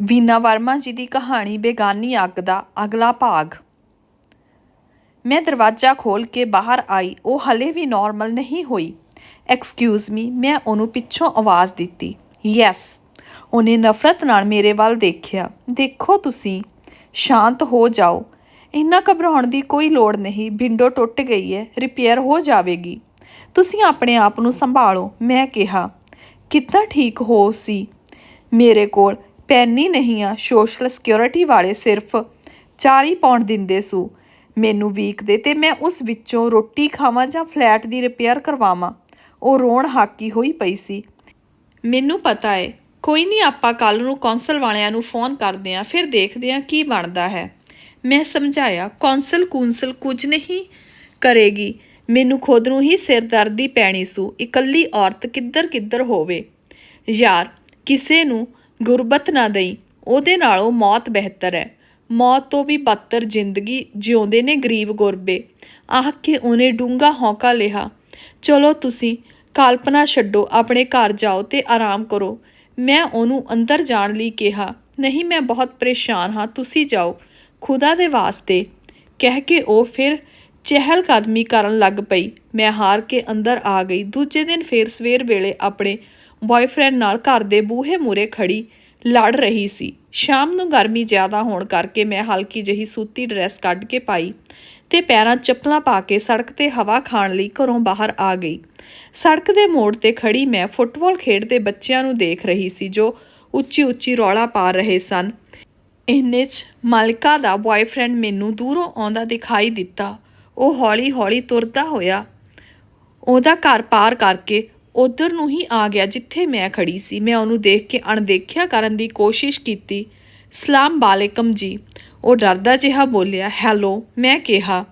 ਵੀਨਾ ਵਰਮਾ ਜੀ ਦੀ ਕਹਾਣੀ ਬੇਗਾਨੀ ਅੱਗ ਦਾ ਅਗਲਾ ਭਾਗ। ਮੈਂ ਦਰਵਾਜ਼ਾ ਖੋਲ ਕੇ ਬਾਹਰ ਆਈ, ਉਹ ਹਲੇ ਵੀ ਨਾਰਮਲ ਨਹੀਂ ਹੋਈ। ਐਕਸਕਿਊਜ਼ ਮੀ ਮੈਂ ਉਹਨੂੰ ਪਿੱਛੋਂ ਆਵਾਜ਼ ਦਿੱਤੀ। ਯੈਸ ਉਹਨੇ ਨਫ਼ਰਤ ਨਾਲ ਮੇਰੇ ਵੱਲ ਦੇਖਿਆ। ਦੇਖੋ ਤੁਸੀਂ, ਸ਼ਾਂਤ ਹੋ ਜਾਓ। ਇੰਨਾ ਘਬਰਾਉਣ ਦੀ ਕੋਈ ਲੋੜ ਨਹੀਂ, ਵਿੰਡੋ ਟੁੱਟ ਗਈ ਹੈ ਰਿਪੇਅਰ ਹੋ ਜਾਵੇਗੀ। ਤੁਸੀਂ ਆਪਣੇ ਆਪ ਨੂੰ ਸੰਭਾਲੋ, ਮੈਂ ਕਿਹਾ। ਕਿੱਦਾਂ ਠੀਕ ਹੋ ਸੀ? ਮੇਰੇ ਕੋਲ ਪੈਨੀ ਨਹੀਂ ਆ ਸੋਸ਼ਲ ਸਿਕਿਉਰਿਟੀ ਵਾਲੇ ਸਿਰਫ 40 ਪਾਉਂਡ ਦਿੰਦੇ ਸੂ। ਮੈਨੂੰ ਵੀਕ ਦੇ ਤੇ ਮੈਂ ਉਸ ਵਿੱਚੋਂ ਰੋਟੀ ਖਾਵਾਂ ਜਾਂ ਫਲੈਟ ਦੀ ਰਿਪੇਅਰ ਕਰਵਾਵਾਂ। ਉਹ ਰੋਣ ਹਾਕੀ ਹੋਈ ਪਈ ਸੀ। ਮੈਨੂੰ ਪਤਾ ਏ, ਕੋਈ ਨਹੀਂ ਆਪਾਂ ਕੱਲ ਨੂੰ ਕੌਂਸਲ ਵਾਲਿਆਂ ਨੂੰ ਫੋਨ ਕਰਦੇ ਆਂ, ਫਿਰ ਦੇਖਦੇ ਆਂ ਕੀ ਬਣਦਾ ਹੈ। ਮੈਂ ਸਮਝਾਇਆ, ਕੌਂਸਲ ਕੌਂਸਲ ਕੁਝ ਨਹੀਂ ਕਰੇਗੀ। ਮੈਨੂੰ ਖੁਦ ਨੂੰ ਹੀ ਸਿਰਦਰਦੀ ਪੈਣੀ ਸੂ, ਇਕੱਲੀ ਔਰਤ ਕਿੱਧਰ ਕਿੱਧਰ ਹੋਵੇ। ਯਾਰ, ਕਿਸੇ ਨੂੰ ਗੁਰਬਤ ਨਾ ਦਈ। ਉਹਦੇ ਨਾਲੋਂ ਮੌਤ ਬਿਹਤਰ ਹੈ। ਮੌਤ ਤੋਂ ਵੀ ਬੱਤਰ ਜ਼ਿੰਦਗੀ ਜਿਉਂਦੇ ਨੇ ਗਰੀਬ ਗੁਰਬੇ। ਆਹ ਕੇ ਉਹਨੇ ਡੂੰਗਾ ਹੌਕਾ ਲਿਆ। ਚਲੋ ਤੁਸੀਂ, ਕਲਪਨਾ ਛੱਡੋ, ਆਪਣੇ ਘਰ ਜਾਓ ਤੇ ਆਰਾਮ ਕਰੋ। ਮੈਂ ਉਹਨੂੰ ਅੰਦਰ ਜਾਣ ਲਈ ਕਿਹਾ, ਨਹੀਂ, ਮੈਂ ਬਹੁਤ ਪਰੇਸ਼ਾਨ ਹਾਂ, ਤੁਸੀਂ ਜਾਓ। ਖੁਦਾ ਦੇ ਵਾਸਤੇ। ਕਹਿ ਕੇ ਉਹ ਫਿਰ ਚਹਿਲ ਕਦਮੀ ਕਰਨ ਲੱਗ ਪਈ। ਮੈਂ ਹਾਰ ਕੇ ਅੰਦਰ ਆ ਗਈ। ਦੂਜੇ ਦਿਨ ਫੇਰ ਸਵੇਰ ਵੇਲੇ ਆਪਣੇ ਬॉयਫ੍ਰੈਂਡ ਨਾਲ ਘਰ ਦੇ ਬੂਹੇ ਮੂਰੇ ਖੜੀ ਲੜ ਰਹੀ ਸੀ। ਸ਼ਾਮ ਨੂੰ ਗਰਮੀ ਜ਼ਿਆਦਾ ਹੋਣ ਕਰਕੇ ਮੈਂ ਹਲਕੀ ਜਿਹੀ ਸੂਤੀ ਡਰੈਸ ਕੱਢ ਕੇ ਪਾਈ ਤੇ ਪੈਰਾਂ ਚੱਪਲਾਂ ਪਾ ਕੇ ਸੜਕ ਤੇ ਹਵਾ ਖਾਣ ਲਈ ਘਰੋਂ ਬਾਹਰ ਆ ਗਈ। ਸੜਕ ਦੇ ਮੋੜ ਤੇ ਖੜੀ ਮੈਂ ਫੁੱਟਬਾਲ ਖੇਡਦੇ ਬੱਚਿਆਂ ਨੂੰ ਦੇਖ ਰਹੀ ਸੀ ਜੋ ਉੱਚੀ ਉੱਚੀ ਰੌਲਾ ਪਾ ਰਹੇ ਸਨ। ਇੰਨੇ 'ਚ ਮਲਕਾ ਦਾ ਬॉयਫ੍ਰੈਂਡ ਮੈਨੂੰ ਦੂਰੋਂ ਆਉਂਦਾ ਦਿਖਾਈ ਦਿੱਤਾ। ਉਹ ਹੌਲੀ-ਹੌਲੀ ਤੁਰਦਾ ਹੋਇਆ ਉਹਦਾ ਘਰ ਪਾਰ ਕਰਕੇ ਉਧਰ ਨੂੰ ਹੀ ਆ ਗਿਆ ਜਿੱਥੇ ਮੈਂ ਖੜੀ ਸੀ। ਮੈਂ ਉਹਨੂੰ ਦੇਖ ਕੇ ਅਣਦੇਖਿਆ ਕਰਨ ਦੀ ਕੋਸ਼ਿਸ਼ ਕੀਤੀ। ਸਲਾਮ ਵਾਲੇਕਮ ਜੀ। ਉਹ ਡਰਦਾ ਜਿਹਾ ਬੋਲਿਆ, ਹੈਲੋ। ਮੈਂ ਕਿਹਾ,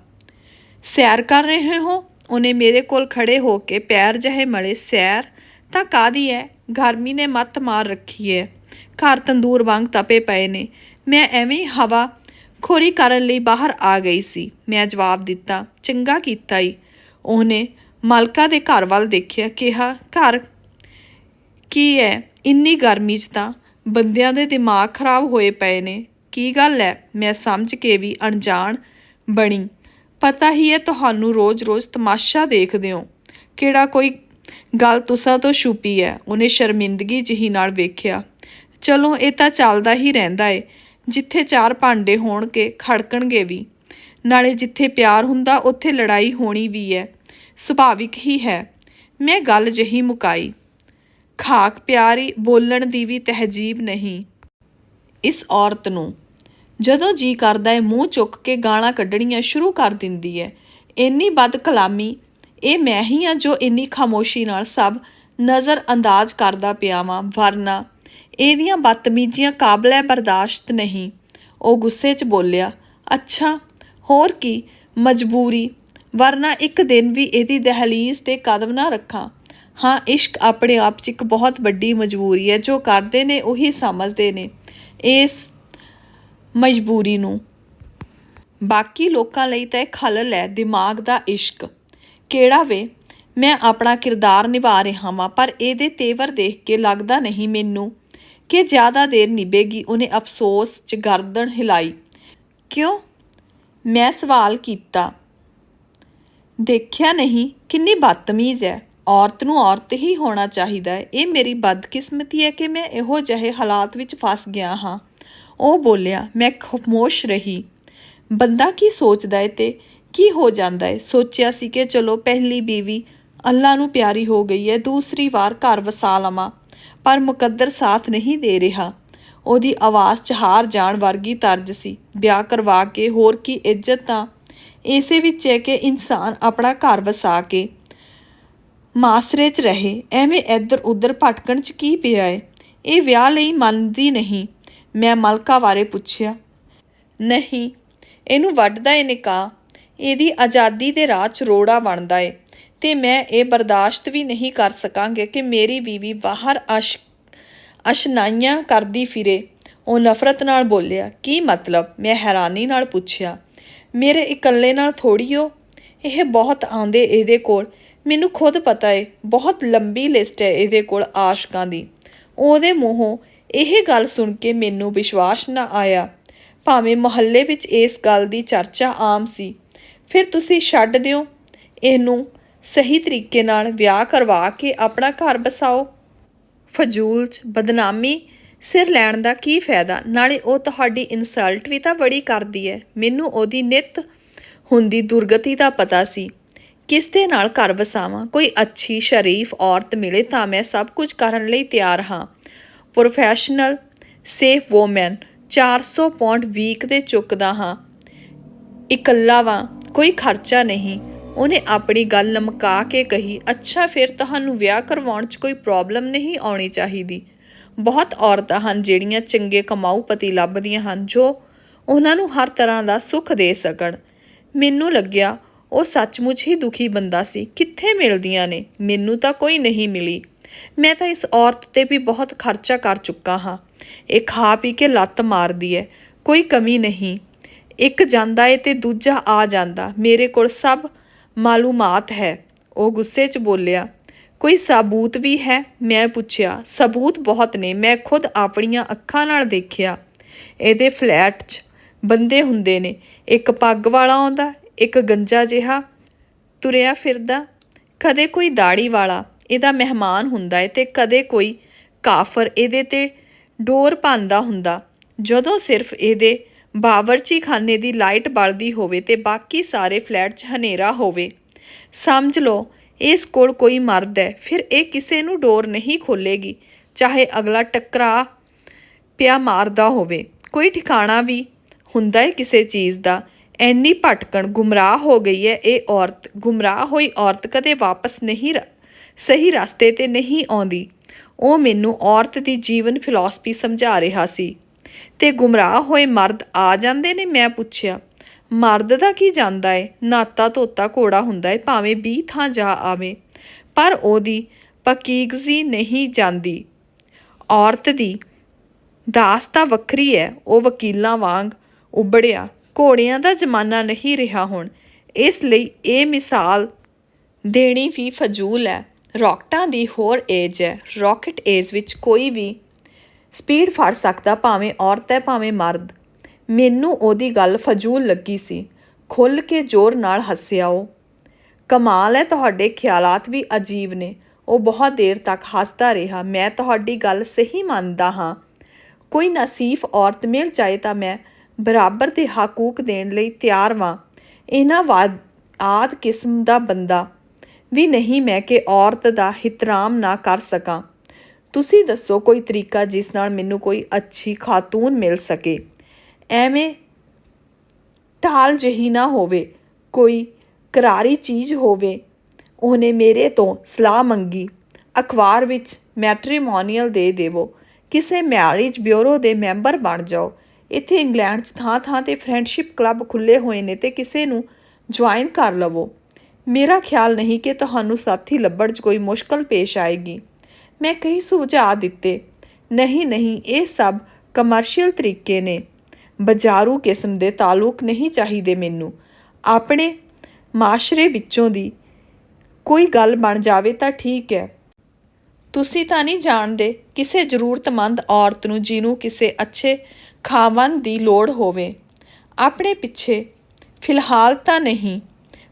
ਸੈਰ ਕਰ ਰਹੇ ਹੋ? ਉਹਨੇ ਮੇਰੇ ਕੋਲ ਖੜੇ ਹੋ ਕੇ ਪੈਰ ਜਹੇ ਮਲੇ, ਸੈਰ? ਤਾਂ ਕਾਦੀ ਹੈ ਗਰਮੀ ਨੇ ਮੱਤ ਮਾਰ ਰੱਖੀ ਹੈ ਘਰ ਤੰਦੂਰ ਵਾਂਗ ਤਪੇ ਪਏ ਨੇ। ਮੈਂ ਐਵੇਂ ਹੀ ਹਵਾ ਖੋਰੀ ਕਰਨ ਲਈ ਬਾਹਰ ਆ ਗਈ ਸੀ। ਮੈਂ ਜਵਾਬ ਦਿੱਤਾ, ਚੰਗਾ ਕੀਤਾ ਈ। ਉਹਨੇ ਮਾਲਕਾ ਦੇ ਘਰ ਵੱਲ ਦੇਖਿਆ, ਕਿਹਾ, ਘਰ ਕੀ ਹੈ ਇੰਨੀ ਗਰਮੀ 'ਚ ਤਾਂ ਬੰਦਿਆਂ ਦੇ ਦਿਮਾਗ ਖਰਾਬ ਹੋਏ ਪਏ ਨੇ। ਕੀ ਗੱਲ ਹੈ ਮੈਂ ਸਮਝ ਕੇ ਵੀ ਅਣਜਾਣ ਬਣੀ। ਪਤਾ ਹੀ ਹੈ ਤੁਹਾਨੂੰ ਰੋਜ਼-ਰੋਜ਼ ਤਮਾਸ਼ਾ ਦੇਖਦੇ ਹੋ। ਕਿਹੜਾ ਕੋਈ ਗੱਲ ਤੁਸਾਂ ਤੋਂ ਛੁਪੀ ਹੈ ਉਹਨੇ ਸ਼ਰਮਿੰਦਗੀ ਜਿਹੀ ਨਾਲ ਵੇਖਿਆ। ਚਲੋ, ਇਹ ਤਾਂ ਚੱਲਦਾ ਹੀ ਰਹਿੰਦਾ ਏ। ਜਿੱਥੇ ਚਾਰ ਭਾਂਡੇ ਹੋਣਗੇ, ਖੜਕਣਗੇ ਵੀ। ਨਾਲੇ ਜਿੱਥੇ ਪਿਆਰ ਹੁੰਦਾ, ਉੱਥੇ ਲੜਾਈ ਹੋਣੀ ਵੀ ਹੈ ਸੁਭਾਵਿਕ ਹੀ ਹੈ। ਮੈਂ ਗੱਲ ਜਹੀ ਮੁਕਾਈ। ਖਾਕ ਪਿਆਰੀ ਬੋਲਣ ਦੀ ਵੀ ਤਹਿਜੀਬ ਨਹੀਂ। ਇਸ ਔਰਤ ਨੂੰ ਜਦੋਂ ਜੀ ਕਰਦਾ ਹੈ ਮੂੰਹ ਚੁੱਕ ਕੇ ਗਾਲਾਂ ਕੱਢਣੀਆਂ ਸ਼ੁਰੂ ਕਰ ਦਿੰਦੀ ਹੈ ਇੰਨੀ ਬਦ ਕਲਾਮੀ, ਇਹ ਮੈਂ ਹੀ ਆ ਜੋ ਇੰਨੀ ਖਾਮੋਸ਼ੀ ਨਾਲ ਸਭ ਨਜ਼ਰ ਅੰਦਾਜ਼ ਕਰਦਾ ਪਿਆ ਵਾਂ, ਵਰਨਾ ਇਹਦੀਆਂ ਬਦਤਮੀਜ਼ੀਆਂ ਕਾਬਲੇ ਬਰਦਾਸ਼ਤ ਨਹੀਂ। ਉਹ ਗੁੱਸੇ 'ਚ ਬੋਲਿਆ, ਅੱਛਾ, ਹੋਰ ਕੀ, ਮਜਬੂਰੀ ਵਰਨਾ ਇੱਕ ਦਿਨ ਵੀ ਇਹਦੀ ਦਹਲੀਜ਼ ਤੇ ਕਦਮ ਨਾ ਰੱਖਾਂ। ਹਾਂ, ਇਸ਼ਕ ਆਪਣੇ ਆਪ 'ਚ ਇੱਕ ਬਹੁਤ ਵੱਡੀ ਮਜਬੂਰੀ ਹੈ, ਜੋ ਕਰਦੇ ਨੇ ਉਹੀ ਸਮਝਦੇ ਨੇ ਇਸ ਮਜਬੂਰੀ ਨੂੰ। ਬਾਕੀ ਲੋਕਾਂ ਲਈ ਤਾਂ ਇਹ ਖਲਲ ਹੈ ਦਿਮਾਗ ਦਾ ਇਸ਼ਕ। ਕਿਹੜਾ ਵੇ? ਮੈਂ ਆਪਣਾ ਕਿਰਦਾਰ ਨਿਭਾ ਰਿਹਾ ਹਾਂ ਪਰ ਇਹਦੇ ਤੇਵਰ ਦੇਖ ਕੇ ਲੱਗਦਾ ਨਹੀਂ ਮੈਨੂੰ ਕਿ ਜ਼ਿਆਦਾ ਦੇਰ ਨਿਭੇਗੀ ਉਹਨੇ ਅਫਸੋਸ 'ਚ ਗਰਦਨ ਹਿਲਾਈ। ਕਿਉਂ? ਮੈਂ ਸਵਾਲ ਕੀਤਾ। ਦੇਖਿਆ ਨਹੀਂ ਕਿੰਨੀ ਬਦਤਮੀਜ਼ ਹੈ। ਔਰਤ ਨੂੰ ਔਰਤ ਹੀ ਹੋਣਾ ਚਾਹੀਦਾ ਹੈ। ਇਹ ਮੇਰੀ ਬਦਕਿਸਮਤੀ ਹੈ ਕਿ ਮੈਂ ਇਹੋ ਜਿਹੇ ਹਾਲਾਤ ਵਿੱਚ ਫਸ ਗਿਆ ਹਾਂ। ਉਹ ਬੋਲਿਆ, ਮੈਂ ਖਾਮੋਸ਼ ਰਹੀ। ਬੰਦਾ ਕੀ ਸੋਚਦਾ ਹੈ ਤੇ ਕੀ ਹੋ ਜਾਂਦਾ ਹੈ ਸੋਚਿਆ ਸੀ ਕਿ ਚਲੋ ਪਹਿਲੀ ਬੀਵੀ ਅੱਲਾ ਨੂੰ ਪਿਆਰੀ ਹੋ ਗਈ ਹੈ, ਦੂਸਰੀ ਵਾਰ ਘਰ ਵਸਾ ਲਵਾਂ, ਪਰ ਮੁਕੱਦਰ ਸਾਥ ਨਹੀਂ ਦੇ ਰਿਹਾ। ਉਹਦੀ ਆਵਾਜ਼ 'ਚ ਹਾਰ ਜਾਣ ਵਰਗੀ ਤਰਜ ਸੀ। ਵਿਆਹ ਕਰਵਾ ਕੇ ਹੋਰ ਕੀ ਇੱਜ਼ਤ ਤਾਂ ਇਸੇ ਵਿੱਚ ਹੈ ਕਿ ਇਨਸਾਨ ਆਪਣਾ ਘਰ ਵਸਾ ਕੇ ਮਾਸਰੇ 'ਚ ਰਹੇ, ਐਵੇਂ ਇੱਧਰ ਉੱਧਰ ਭਟਕਣ 'ਚ ਕੀ ਪਿਆ ਏ? ਇਹ ਵਿਆਹ ਲਈ ਮੰਨਦੀ ਨਹੀਂ। ਮੈਂ ਮਲਕਾ ਬਾਰੇ ਪੁੱਛਿਆ। ਨਹੀਂ, ਇਹਨੂੰ ਵੱਢਦਾ ਏ ਨਿਕਾਹ ਇਹਦੀ ਆਜ਼ਾਦੀ ਦੇ ਰਾਹ 'ਚ ਰੋੜਾ ਬਣਦਾ ਏ ਤੇ ਮੈਂ ਇਹ ਬਰਦਾਸ਼ਤ ਵੀ ਨਹੀਂ ਕਰ ਸਕਾਂਗੇ ਕਿ ਮੇਰੀ ਬੀਵੀ ਬਾਹਰ ਅਸ਼, ਅਸ਼ਨਾਈਆਂ ਕਰਦੀ ਫਿਰੇ। ਉਹ ਨਫ਼ਰਤ ਨਾਲ ਬੋਲਿਆ, ਕੀ ਮਤਲਬ? ਮੈਂ ਹੈਰਾਨੀ ਨਾਲ ਪੁੱਛਿਆ। ਮੇਰੇ ਇਕੱਲੇ ਨਾਲ ਥੋੜੀ ਹੋ ਇਹ ਬਹੁਤ ਆਉਂਦੇ ਇਹਦੇ ਕੋਲ। ਮੈਨੂੰ ਖੁਦ ਪਤਾ ਏ, ਬਹੁਤ ਲੰਬੀ ਲਿਸਟ ਹੈ ਇਹਦੇ ਕੋਲ ਆਸ਼ਕਾਂ ਦੀ। ਉਹਦੇ ਮੂੰਹੋਂ ਇਹ ਗੱਲ ਸੁਣ ਕੇ ਮੈਨੂੰ ਵਿਸ਼ਵਾਸ ਨਾ ਆਇਆ। ਭਾਵੇਂ ਮੁਹੱਲੇ ਵਿੱਚ ਇਸ ਗੱਲ ਦੀ ਚਰਚਾ ਆਮ ਸੀ, ਫਿਰ ਤੁਸੀਂ ਛੱਡ ਦਿਓ। ਇਹਨੂੰ ਸਹੀ ਤਰੀਕੇ ਨਾਲ ਵਿਆਹ ਕਰਵਾ ਕੇ ਆਪਣਾ ਘਰ ਬਸਾਓ ਫਜ਼ੂਲ 'ਚ ਬਦਨਾਮੀ ਸਿਰ ਲੈਣ ਦਾ ਕੀ ਫਾਇਦਾ? ਨਾਲੇ ਉਹ ਤੁਹਾਡੀ ਇਨਸਲਟ ਵੀ ਤਾਂ ਬੜੀ ਕਰਦੀ ਹੈ। ਮੈਨੂੰ ਉਹਦੀ ਨਿਤ ਹੁੰਦੀ ਦੁਰਗਤੀ ਦਾ ਪਤਾ ਸੀ। ਕਿਸ ਦੇ ਨਾਲ ਘਰ ਵਸਾਵਾਂ? ਕੋਈ ਅੱਛੀ, ਸ਼ਰੀਫ ਔਰਤ ਮਿਲੇ ਤਾਂ ਮੈਂ ਸਭ ਕੁਝ ਕਰਨ ਲਈ ਤਿਆਰ ਹਾਂ। Professional safe woman 400 pound week ਦੇ ਚੁੱਕਦਾ ਹਾਂ। ਇਕੱਲਾ ਵਾਂ, ਕੋਈ ਖਰਚਾ ਨਹੀਂ। ਉਹਨੇ ਆਪਣੀ ਗੱਲ ਲਮਕਾ ਕੇ ਕਹੀ, ਅੱਛਾ, ਫਿਰ ਤੁਹਾਨੂੰ ਵਿਆਹ ਕਰਵਾਉਣ 'ਚ ਕੋਈ ਪ੍ਰੋਬਲਮ ਨਹੀਂ ਆਉਣੀ ਚਾਹੀਦੀ। ਬਹੁਤ ਔਰਤਾਂ ਹਨ ਜਿਹੜੀਆਂ ਚੰਗੇ ਕਮਾਊ ਪਤੀ ਲੱਭਦੀਆਂ ਹਨ ਜੋ ਉਹਨਾਂ ਨੂੰ ਹਰ ਤਰ੍ਹਾਂ ਦਾ ਸੁੱਖ ਦੇ ਸਕਣ। ਮੈਨੂੰ ਲੱਗਿਆ ਉਹ ਸੱਚਮੁੱਚ ਹੀ ਦੁਖੀ ਬੰਦਾ ਸੀ। ਕਿੱਥੇ ਮਿਲਦੀਆਂ ਨੇ? ਮੈਨੂੰ ਤਾਂ ਕੋਈ ਨਹੀਂ ਮਿਲੀ। ਮੈਂ ਤਾਂ ਇਸ ਔਰਤ ਤੇ ਵੀ ਬਹੁਤ ਖਰਚਾ ਕਰ ਚੁੱਕਾ ਹਾਂ। ਇਹ ਖਾ ਪੀ ਕੇ ਲੱਤ ਮਾਰਦੀ ਹੈ ਕੋਈ ਕਮੀ ਨਹੀਂ। ਇੱਕ ਜਾਂਦਾ ਏ ਤੇ ਦੂਜਾ ਆ ਜਾਂਦਾ। ਮੇਰੇ ਕੋਲ ਸਭ ਮਾਲੂਮਾਤ ਹੈ। ਉਹ ਗੁੱਸੇ 'ਚ ਬੋਲਿਆ ਕੋਈ ਸਬੂਤ ਵੀ ਹੈ? ਮੈਂ ਪੁੱਛਿਆ। ਸਬੂਤ ਬਹੁਤ ਨੇ। ਮੈਂ ਖੁਦ ਆਪਣੀਆਂ ਅੱਖਾਂ ਨਾਲ ਦੇਖਿਆ। ਇਹਦੇ ਫਲੈਟ 'ਚ ਬੰਦੇ ਹੁੰਦੇ ਨੇ। ਇੱਕ ਪੱਗ ਵਾਲਾ ਆਉਂਦਾ, ਇੱਕ ਗੰਜਾ ਜਿਹਾ ਤੁਰਿਆ ਫਿਰਦਾ। ਕਦੇ ਕੋਈ ਦਾੜੀ ਵਾਲਾ, ਇਹਦਾ ਮਹਿਮਾਨ ਹੁੰਦਾ ਏ ਤੇ ਕਦੇ ਕੋਈ ਕਾਫਰ, ਇਹਦੇ ਤੇ ਡੋਰ ਪਾਉਂਦਾ ਹੁੰਦਾ। ਜਦੋਂ ਸਿਰਫ ਇਹਦੇ ਬਾਵਰਚੀ ਖਾਨੇ ਦੀ ਲਾਈਟ ਬਲਦੀ ਹੋਵੇ ਤੇ ਬਾਕੀ ਸਾਰੇ ਫਲੈਟ 'ਚ ਹਨੇਰਾ ਹੋਵੇ। ਸਮਝ ਲਓ ਇਸ ਕੋਲ ਕੋਈ ਮਰਦ ਹੈ। ਫਿਰ ਇਹ ਕਿਸੇ ਨੂੰ ਡੋਰ ਨਹੀਂ ਖੋਲੇਗੀ ਚਾਹੇ ਅਗਲਾ ਟਕਰਾ ਪਿਆ ਮਾਰਦਾ ਹੋਵੇ। ਕੋਈ ਠਿਕਾਣਾ ਵੀ ਹੁੰਦਾ ਹੈ ਕਿਸੇ ਚੀਜ਼ ਦਾ। ਐਨੀ ਭਟਕਣ ਗੁੰਮਰਾਹ ਹੋ ਗਈ ਹੈ ਇਹ ਔਰਤ। ਗੁੰਮਰਾਹ ਹੋਈ ਔਰਤ ਕਦੇ ਵਾਪਸ ਨਹੀਂ ਰ- ਸਹੀ ਰਸਤੇ ਤੇ ਨਹੀਂ ਆਉਂਦੀ। ਉਹ ਮੈਨੂੰ ਔਰਤ ਦੀ ਜੀਵਨ ਫਿਲਾਸਫੀ ਸਮਝਾ ਰਿਹਾ ਸੀ। ਤੇ ਗੁੰਮਰਾਹ ਹੋਏ ਮਰਦ ਆ ਜਾਂਦੇ ਨੇ ਮੈਂ ਪੁੱਛਿਆ। ਮਰਦ ਦਾ ਕੀ ਜਾਂਦਾ ਏ? ਨਾਤਾ ਧੋਤਾ ਘੋੜਾ ਹੁੰਦਾ ਏ, ਭਾਵੇਂ 20 ਥਾਂ ਜਾ ਆਵੇ। ਪਰ ਉਹਦੀ ਪਕੀਗਜ਼ੀ ਨਹੀਂ ਜਾਂਦੀ। ਔਰਤ ਦੀ ਦਾਸ ਤਾਂ ਵੱਖਰੀ ਹੈ ਉਹ ਵਕੀਲਾਂ ਵਾਂਗ ਉਬੜਿਆ। ਘੋੜਿਆਂ ਦਾ ਜ਼ਮਾਨਾ ਨਹੀਂ ਰਿਹਾ ਹੁਣ। ਇਸ ਲਈ ਇਹ ਮਿਸਾਲ ਦੇਣੀ ਵੀ ਫਜ਼ੂਲ ਹੈ। ਰਾਕਟਾਂ ਦੀ ਹੋਰ ਏਜ ਹੈ। ਰਾਕਟ ਏਜ ਵਿੱਚ ਕੋਈ ਵੀ ਸਪੀਡ ਫੜ ਸਕਦਾ, ਭਾਵੇਂ ਔਰਤ ਹੈ, ਭਾਵੇਂ ਮਰਦ। ਮੈਨੂੰ ਉਹਦੀ ਗੱਲ ਫਜ਼ੂਲ ਲੱਗੀ ਸੀ। ਖੁੱਲ੍ਹ ਕੇ ਜ਼ੋਰ ਨਾਲ ਹੱਸਿਆ ਉਹ ਕਮਾਲ ਹੈ ਤੁਹਾਡੇ ਖਿਆਲਾਤ ਵੀ ਅਜੀਬ ਨੇ। ਉਹ ਬਹੁਤ ਦੇਰ ਤੱਕ ਹੱਸਦਾ ਰਿਹਾ। ਮੈਂ ਤੁਹਾਡੀ ਗੱਲ ਸਹੀ ਮੰਨਦਾ ਹਾਂ। ਕੋਈ ਨਸੀਫ ਔਰਤ ਮਿਲ ਜਾਏ ਤਾਂ ਮੈਂ ਬਰਾਬਰ ਦੇ ਹਕੂਕ ਦੇਣ ਲਈ ਤਿਆਰ ਵਾਂ। ਇਹਨਾਂ ਵਾਦ, ਆਦ ਕਿਸਮ ਦਾ ਬੰਦਾ। ਵੀ ਨਹੀਂ ਮੈਂ ਕਿ ਔਰਤ ਦਾ ਇhtਰਾਮ ਨਾ ਕਰ ਸਕਾਂ। ਤੁਸੀਂ ਦੱਸੋ ਕੋਈ ਤਰੀਕਾ ਜਿਸ ਨਾਲ ਮੈਨੂੰ ਕੋਈ ਅੱਛੀ ਖਾਤੂਨ ਮਿਲ ਸਕੇ। ਐਵੇਂ ਢਾਲ ਜਹੀ ਨਾ ਹੋਵੇ, ਕੋਈ ਕਰਾਰੀ ਚੀਜ਼ ਹੋਵੇ। ਉਹਨੇ ਮੇਰੇ ਤੋਂ ਸਲਾਹ ਮੰਗੀ। ਅਖਬਾਰ ਵਿੱਚ ਮੈਟ੍ਰੀਮੋਨੀਅਲ ਦੇ ਦੇਵੋ। ਕਿਸੇ ਮੈਰਿਜ ਬਿਊਰੋ ਦੇ ਮੈਂਬਰ ਬਣ ਜਾਓ। ਇੱਥੇ ਇੰਗਲੈਂਡ 'ਚ ਥਾਂ-ਥਾਂ ਤੇ ਫਰੈਂਡਸ਼ਿਪ ਕਲੱਬ ਖੁੱਲੇ ਹੋਏ ਨੇ ਤੇ ਕਿਸੇ ਨੂੰ ਜੁਆਇਨ ਕਰ ਲਵੋ। ਮੇਰਾ ਖਿਆਲ ਨਹੀਂ ਕਿ ਤੁਹਾਨੂੰ ਸਾਥੀ ਲੱਭਣ 'ਚ ਕੋਈ ਮੁਸ਼ਕਲ ਪੇਸ਼ ਆਏਗੀ। ਮੈਂ ਕਈ ਸੁਝਾਅ ਦਿੱਤੇ। ਨਹੀਂ ਨਹੀਂ ਇਹ ਸਭ ਕਮਰਸ਼ੀਅਲ ਤਰੀਕੇ ਨੇ। ਬਜ਼ਾਰੂ ਕਿਸਮ ਦੇ ਤਾਲੁਕ ਨਹੀਂ ਚਾਹੀਦੇ ਮੈਨੂੰ। ਆਪਣੇ ਮਾਸ਼ਰੇ ਵਿੱਚੋਂ ਦੀ ਕੋਈ ਗੱਲ ਬਣ ਜਾਵੇ ਤਾਂ ਠੀਕ ਹੈ। ਤੁਸੀਂ ਤਾਂ ਨਹੀਂ ਜਾਣਦੇ ਕਿਸੇ ਜ਼ਰੂਰਤਮੰਦ ਔਰਤ ਨੂੰ ਜਿਹਨੂੰ ਕਿਸੇ ਅੱਛੇ ਖਾਵਨ ਦੀ ਲੋੜ ਹੋਵੇ। ਆਪਣੇ ਪਿੱਛੇ ਫਿਲਹਾਲ ਤਾਂ ਨਹੀਂ,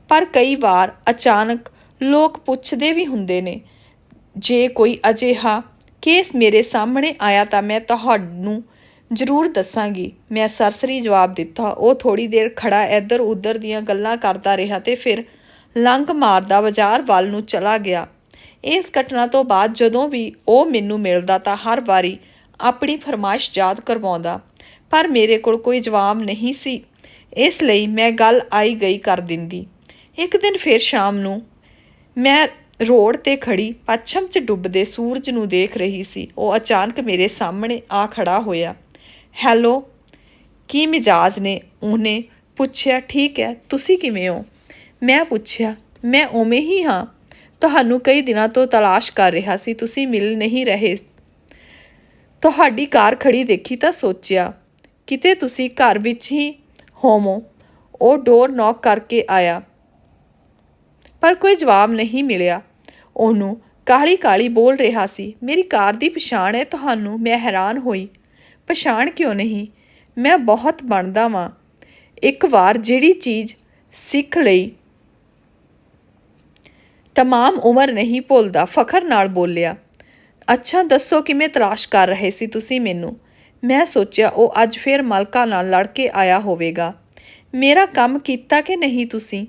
ਪਰ ਕਈ ਵਾਰ ਅਚਾਨਕ ਲੋਕ ਪੁੱਛਦੇ ਵੀ ਹੁੰਦੇ ਨੇ, ਜੇ ਕੋਈ ਅਜਿਹਾ ਕੇਸ ਮੇਰੇ ਸਾਹਮਣੇ ਆਇਆ ਤਾਂ ਮੈਂ ਤੁਹਾਨੂੰ ਜ਼ਰੂਰ ਦੱਸਾਂਗੀ। ਮੈਂ ਸਰਸਰੀ ਜਵਾਬ ਦਿੱਤਾ। ਉਹ ਥੋੜੀ ਦੇਰ ਖੜਾ ਇੱਧਰ ਉੱਧਰ ਦੀਆਂ ਗੱਲਾਂ ਕਰਦਾ ਰਿਹਾ ਤੇ ਫਿਰ ਲੰਘ ਮਾਰਦਾ ਬਾਜ਼ਾਰ ਵੱਲ ਨੂੰ ਚਲਾ ਗਿਆ। ਇਸ ਘਟਨਾ ਤੋਂ ਬਾਅਦ ਜਦੋਂ ਵੀ ਉਹ ਮੈਨੂੰ ਮਿਲਦਾ ਤਾਂ ਹਰ ਵਾਰੀ ਆਪਣੀ ਫਰਮਾਇਸ਼ ਯਾਦ ਕਰਵਾਉਂਦਾ। ਪਰ ਮੇਰੇ ਕੋਲ ਕੋਈ ਜਵਾਬ ਨਹੀਂ ਸੀ। ਇਸ ਲਈ ਮੈਂ ਗੱਲ ਆਈ ਗਈ ਕਰ ਦਿੰਦੀ। ਇੱਕ ਦਿਨ ਫਿਰ ਸ਼ਾਮ ਨੂੰ ਮੈਂ ਰੋਡ ਤੇ ਖੜੀ ਪੱਛਮ 'ਚ ਡੁੱਬਦੇ ਸੂਰਜ ਨੂੰ ਦੇਖ ਰਹੀ ਸੀ। ਉਹ ਅਚਾਨਕ ਮੇਰੇ ਸਾਹਮਣੇ ਆ ਖੜਾ ਹੋਇਆ। ਹੈਲੋ, ਕੀ ਮਿਜਾਜ਼ ਨੇ ਉਹਨੇ ਪੁੱਛਿਆ, ਠੀਕ ਹੈ, ਤੁਸੀਂ ਕਿਵੇਂ ਹੋ? ਮੈਂ ਪੁੱਛਿਆ, ਮੈਂ ਉਵੇਂ ਹੀ ਹਾਂ। ਤੁਹਾਨੂੰ ਕਈ ਦਿਨਾਂ ਤੋਂ ਤਲਾਸ਼ ਕਰ ਰਿਹਾ ਸੀ, ਤੁਸੀਂ ਮਿਲ ਨਹੀਂ ਰਹੇ। ਤੁਹਾਡੀ ਕਾਰ ਖੜੀ ਦੇਖੀ ਤਾਂ ਸੋਚਿਆ, ਕਿਤੇ ਤੁਸੀਂ ਘਰ ਵਿੱਚ ਹੀ ਹੋਵੋ? ਉਹ ਡੋਰ ਨੌਕ ਕਰਕੇ ਆਇਆ। ਪਰ ਕੋਈ ਜਵਾਬ ਨਹੀਂ ਮਿਲਿਆ। ਉਹਨੂੰ ਕਾਹਲੀ ਕਾਹਲੀ ਬੋਲ ਰਿਹਾ ਸੀ, ਮੇਰੀ ਕਾਰ ਦੀ ਪਛਾਣ ਹੈ, ਤੁਹਾਨੂੰ ਮੈਂ ਹੈਰਾਨ ਹੋਈ। ਪਛਾਣ ਕਿਉਂ ਨਹੀਂ? ਮੈਂ ਬਹੁਤ ਬਣਦਾ ਵਾਂ। ਇੱਕ ਵਾਰ ਜਿਹੜੀ ਚੀਜ਼ ਸਿੱਖ ਲਈ, ਤਮਾਮ ਉਮਰ ਨਹੀਂ ਭੁੱਲਦਾ, ਫਖਰ ਨਾਲ ਬੋਲਿਆ, ਅੱਛਾ, ਦੱਸੋ ਕਿਵੇਂ ਤਲਾਸ਼ ਕਰ ਰਹੇ ਸੀ ਤੁਸੀਂ ਮੈਨੂੰ? ਮੈਂ ਸੋਚਿਆ, ਉਹ ਅੱਜ ਫੇਰ ਮਲਕਾ ਨਾਲ ਲੜ ਕੇ ਆਇਆ ਹੋਵੇਗਾ। ਮੇਰਾ ਕੰਮ ਕੀਤਾ ਕਿ ਨਹੀਂ ਤੁਸੀਂ?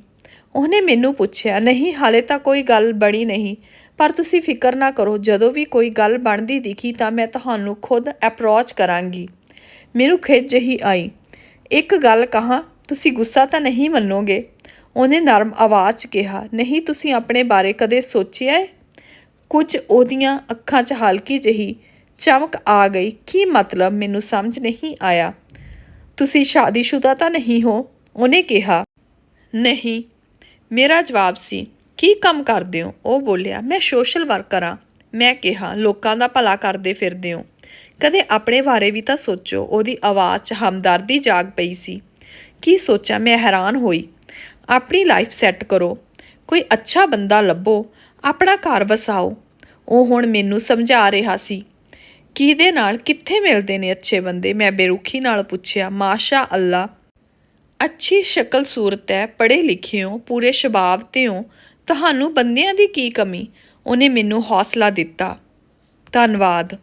ਉਹਨੇ ਮੈਨੂੰ ਪੁੱਛਿਆ, ਨਹੀਂ, ਹਾਲੇ ਤਾਂ ਕੋਈ ਗੱਲ ਬਣੀ ਨਹੀਂ। ਪਰ ਤੁਸੀਂ ਫਿਕਰ ਨਾ ਕਰੋ, ਜਦੋਂ ਵੀ ਕੋਈ ਗੱਲ ਬਣਦੀ ਦਿਖੀ ਤਾਂ ਮੈਂ ਤੁਹਾਨੂੰ ਖੁਦ ਅਪਰੋਚ ਕਰਾਂਗੀ। ਮੈਨੂੰ ਖਿੱਚ ਜਿਹੀ ਆਈ। ਇੱਕ ਗੱਲ ਕਹਾਂ, ਤੁਸੀਂ ਗੁੱਸਾ ਤਾਂ ਨਹੀਂ ਮੰਨੋਗੇ? ਉਹਨੇ ਨਰਮ ਆਵਾਜ਼ 'ਚ ਕਿਹਾ, ਨਹੀਂ, ਤੁਸੀਂ ਆਪਣੇ ਬਾਰੇ ਕਦੇ ਸੋਚਿਆ ਹੈ ਕੁਝ ਉਹਦੀਆਂ ਅੱਖਾਂ 'ਚ ਹਲਕੀ ਜਿਹੀ ਚਮਕ ਆ ਗਈ। ਕੀ ਮਤਲਬ? ਮੈਨੂੰ ਸਮਝ ਨਹੀਂ ਆਇਆ। ਤੁਸੀਂ ਸ਼ਾਦੀशुदा ਤਾਂ ਨਹੀਂ ਹੋ? ਉਹਨੇ ਕਿਹਾ। ਨਹੀਂ। ਮੇਰਾ ਜਵਾਬ ਸੀ। ਕੀ ਕੰਮ ਕਰਦੇ ਹੋ? ਉਹ ਬੋਲਿਆ, ਮੈਂ ਸੋਸ਼ਲ ਵਰਕਰ ਹਾਂ। ਮੈਂ ਕਿਹਾ, ਲੋਕਾਂ ਦਾ ਭਲਾ ਕਰਦੇ ਫਿਰਦੇ ਹੋ। ਕਦੇ ਆਪਣੇ ਬਾਰੇ ਵੀ ਤਾਂ ਸੋਚੋ, ਉਹਦੀ ਆਵਾਜ਼ 'ਚ ਹਮਦਰਦੀ ਜਾਗ ਪਈ ਸੀ। ਕੀ ਸੋਚਾਂ, ਮੈਂ ਹੈਰਾਨ ਹੋਈ। ਆਪਣੀ ਲਾਈਫ ਸੈੱਟ ਕਰੋ। ਕੋਈ ਅੱਛਾ ਬੰਦਾ ਲੱਭੋ, ਆਪਣਾ ਘਰ ਵਸਾਓ। ਉਹ ਹੁਣ ਮੈਨੂੰ ਸਮਝਾ ਰਿਹਾ ਸੀ। ਕਿਹਦੇ ਨਾਲ, ਕਿੱਥੇ ਮਿਲਦੇ ਨੇ ਅੱਛੇ ਬੰਦੇ? ਮੈਂ ਬੇਰੁਖੀ ਨਾਲ ਪੁੱਛਿਆ, ਮਾਸ਼ਾ ਅੱਲਾ, ਅੱਛੀ ਸ਼ਕਲ ਸੂਰਤ ਹੈ, ਪੜ੍ਹੇ ਲਿਖੇ ਹੋ, ਪੂਰੇ ਸ਼ਬਾਬ ਤੇ ਹੋ। ਤੁਹਾਨੂੰ ਬੰਦਿਆਂ ਦੀ ਕੀ ਕਮੀ? ਉਹਨੇ ਮੈਨੂੰ ਹੌਸਲਾ ਦਿੱਤਾ। ਧੰਨਵਾਦ।